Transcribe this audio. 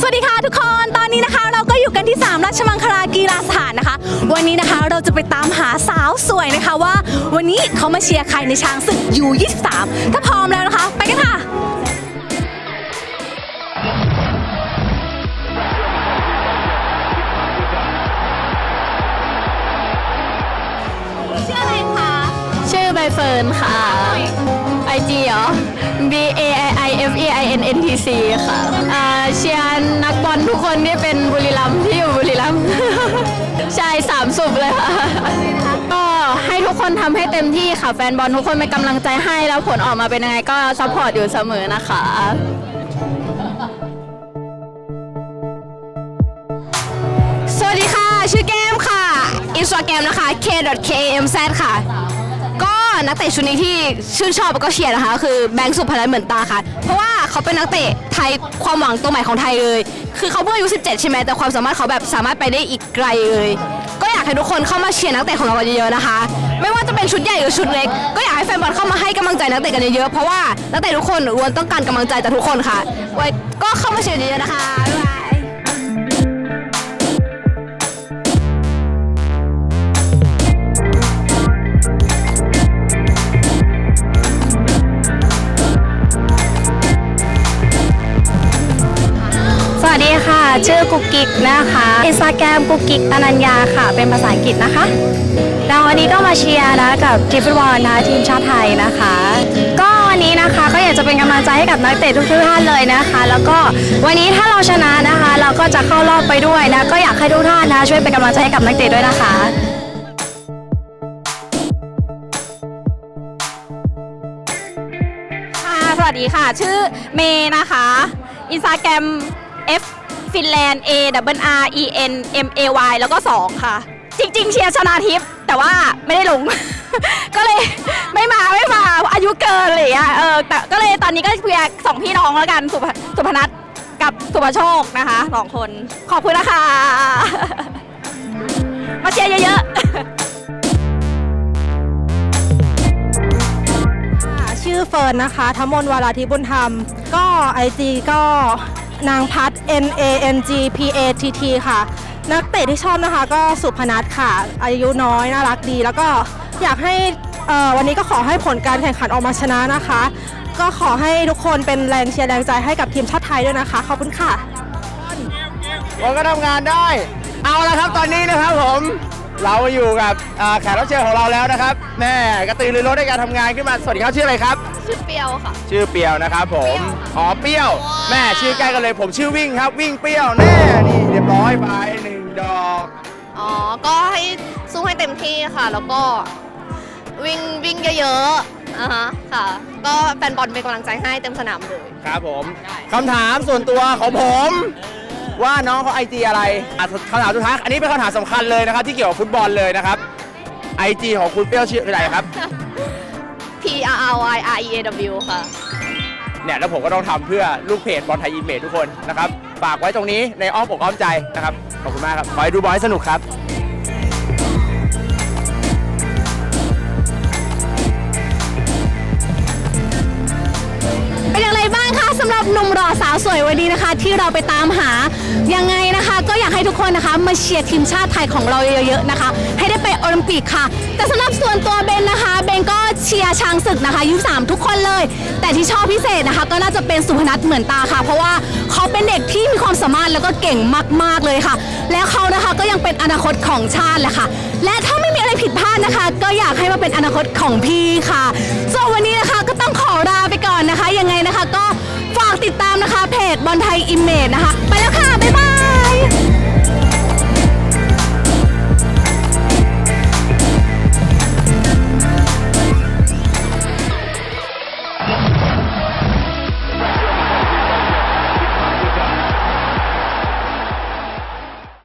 สวัสดีค่ะทุกคน ตอนนี้นะคะ เราก็อยู่กันที่ 3 ราชมังคลากีฬาสถานนะคะ วันนี้นะคะเราจะไปตามหาสาวสวยนะคะว่า วันนี้เขามาเชียร์ใครในช้างศึกยู23ถ้าพร้อมแล้วนะคะ ไปกันค่ะ ชื่ออะไรคะ ชื่อใบเฟิร์นค่ะ IG เหรอ B A I I F E I N N T C ค่ะอ่าเชียร์นักบอลทุกคนที่เป็นบุรีรัมย์ที่อยู่บุรีรัมย์ ใช่สามสุบเลยค่ะก็ให้ทุกคนทำให้เต็มที่ค่ะ แฟนบอลทุกคนเป็นกำลังใจให้แล้วผลออกมาเป็นยังไงก็ซัพพอร์ตอยู่เสมอนะคะ สวัสดีค่ะ ชื่อแก้มค่ะ อินสตาแกรมนะคะ k.kmz ค่ะ นักเตะชุดนี้ที่ชื่นชอบแล้วก็เชียร์นะคะ คือแบงค์สุพนัทเหมือนตาค่ะ เพราะว่าเขาเป็นนักเตะไทยความหวังตัวใหม่ของไทยเลย คือเขาเพิ่งอายุ 17 ใช่ไหมแต่ความสามารถเขาแบบสามารถไปได้อีกไกลเลย ก็อยากให้ทุกคนเข้ามาเชียร์นักเตะของเราเยอะๆนะคะ ไม่ว่าจะเป็นชุดใหญ่หรือชุดเล็ก ก็อยากให้แฟนบอลเข้ามาให้กำลังใจนักเตะกันเยอะๆ เพราะว่านักเตะทุกคนล้วนต้องการกำลังใจจากทุกคนค่ะไว้ก็เข้ามาเชียร์เยอะๆนะคะบ๊ายบาย ชื่อกุกกิกนะคะอินสตาแกรมกุกกิกอนัญญาค่ะ เป็นภาษาอังกฤษนะคะแล้ววันนี้ก็มาเชียร์นะกับทีมฟุตบอลนะทีมชาติไทยนะคะ ก็วันนี้นะคะก็อยากจะเป็นกำลังใจให้กับนักเตะทุกๆท่านเลยนะคะ แล้วก็วันนี้ถ้าเราชนะนะคะ เราก็จะเข้ารอบไปด้วยนะก็อยากให้ทุกท่านนะช่วยเป็นกำลังใจให้กับนักเตะด้วยนะคะค่ะสวัสดีค่ะ ชื่อเมย์นะคะอินสตาแกรม F ฟินแลนด์ A W R E N M A Y แล้วก็ 2 ค่ะ จริง ๆ เชียร์ชนาทิพย์แต่ว่าไม่ได้ลง ก็เลยไม่มาไม่มาอายุเกินอะไรอย่างเลยเออแต่ก็เลยตอนนี้ก็เพียร์สองพี่น้องแล้วกันสุภสุพนัทกับสุภโชคนะคะสองคนขอบคุณนะคะ มาเชียร์เยอะๆค่ะชื่อเฟิร์นนะคะธมนวาราธิบุญธรรม ก็ไอจีก็ นางพัฒ N A N G P A T T ค่ะ นักเตะที่ชอบนะคะก็สุพนัทค่ะ อายุน้อยน่ารักดี แล้วก็อยากให้วันนี้ก็ขอให้ผลการแข่งขันออกมาชนะนะคะ ก็ขอให้ทุกคนเป็นแรงเชียร์แรงใจให้กับทีมชาติไทยด้วยนะคะ ขอบคุณค่ะผมก็ทำงานได้ เอาละครับตอนนี้นะครับผม เราอยู่กับอ่าแขกรับเชิญของเราแล้วนะครับแม่กระตือรือร้นในการทำงานขึ้นมาสวัสดีครับชื่ออะไรครับ ชื่อเปียวค่ะ ชื่อเปียวนะครับผมอ๋อเปรี้ยวแม่ชื่อใกล้กันเลยผมชื่อวิ่งครับ วิ่งเปรี้ยวแน่นี่เรียบร้อยไปหนึ่งดอกอ๋อ ก็ให้สู้ให้เต็มที่ค่ะ แล้วก็วิ่งวิ่งเยอะๆอ่าฮะค่ะ ก็แฟนบอลเป็นกำลังใจให้เต็มสนามเลย ครับผมคำถามส่วนตัวของผม ว่าน้องเขาไอจีอะไรอะคำถามสุดท้ายอันนี้เป็นคำถามสำคัญเลยนะครับ ที่เกี่ยวกับฟุตบอลเลยนะครับไอจีของคุณเปรี้ยวชื่ออะไรครับ P R R Y R E A W ค่ะ เนี่ยแล้วผมก็ต้องทำเพื่อลูกเพจบอลไทยอินเมจทุกคนนะครับ ฝากไว้ตรงนี้ในอ้อมอกอ้อมใจนะครับ ขอบคุณมากครับ ขอให้ดูบอลให้สนุกครับำหรับหนุ่มหล่อสาวสวยวันนี้นะคะ ที่เราไปตามหายังไงนะคะ ก็อยากให้ทุกคนนะคะ มาเชียร์ทีมชาติไทยของเราเยอะๆนะคะ ให้ได้ไปโอลิมปิกค่ะ แต่สำหรับส่วนตัวเบนนะคะเบนก็เชียร์ช้างศึกนะคะยุสามทุกคนเลย แต่ที่ชอบพิเศษนะคะ ก็น่าจะเป็นสุพนัทเหมือนตาค่ะ เพราะว่าเขาเป็นเด็กที่มีความสามารถแล้วก็เก่งมากๆเลยค่ะ และเขานะคะก็ยังเป็นอนาคตของชาติแหละค่ะ และถ้าไม่มีอะไรผิดพลาดนะคะ ก็อยากให้มาเป็นอนาคตของพี่ค่ะส่วนวันนี้นะคะก็ต้องขอลาไปก่อนนะคะ ยังไงนะคะก็ ติดตามนะคะเพจบอลไทยอิมเมจนะคะ